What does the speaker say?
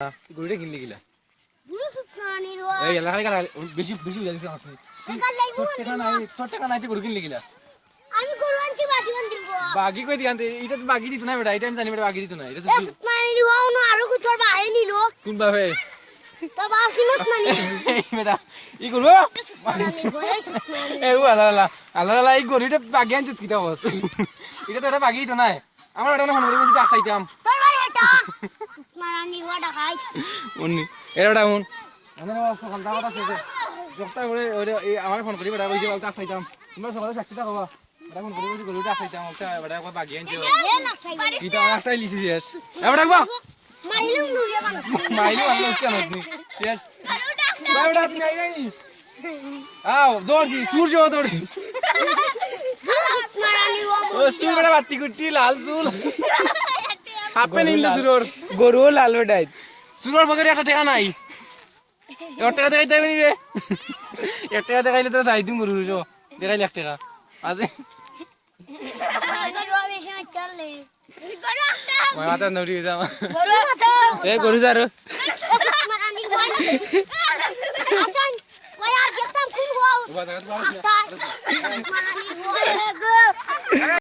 গরুটা কিনলে গিলা এই এলাকায় গেলা বেশি বেশি বুঝা দিছে আপনি তোর টাকা নাই তোর টাকা নাই তুই গরু কিনলে গিলা আমি গরু আনছি কই দিগান এটা তো বাগি দিত না বেটা এটা আমি জানি বেটা বাগি দিত না। এটা তো এ কোন তো বাপ শুনস না নি বেটা ই গরু এই ও আল্লাহ আল্লাহ আল্লাহ আল্লাহ এই গরুটা বাগি আনছিস কিটা বস এটা তো এটা বাগি দিত না। আমার এটা তোর বাড়ি এটা? সুতনানির ওয়া দেখাই উনি এটা বেটা উন সকাল দাওয়াত আছে সপ্তাহ করে ওরে আমার ফোন করি বেটা ওই যে ডাক্তাইতাম তোমরা সকালে বেটা ফোন করি বসে গরুটা ওটা বেটা একবার বাগি আনছে কিটা একটাই লিসি শেষ। এবার ডাকবা মাইলুম দুইয়া বান মাইলি আনলো হচ্ছে না তুমি শেষ। বেটা তুমি আই নাই আও দৌড়ছি সূর্য দৌড়ছি। সুতনানির ওয়া ও সুর বেটা কুটি লাল চুল হাপে নিলে সুরর। গরু লাল বেটাই সুরর পকেটে একটা টাকা নাই। এক টাকা দেখাই দেবে রে। এক টাকা দেখাইলে তো চাই দিম গরু দেখাইলে এক টাকা মই মাথা নড়ি মাথা এ গরু সার সুতনানির ওয়া আচ্ছা।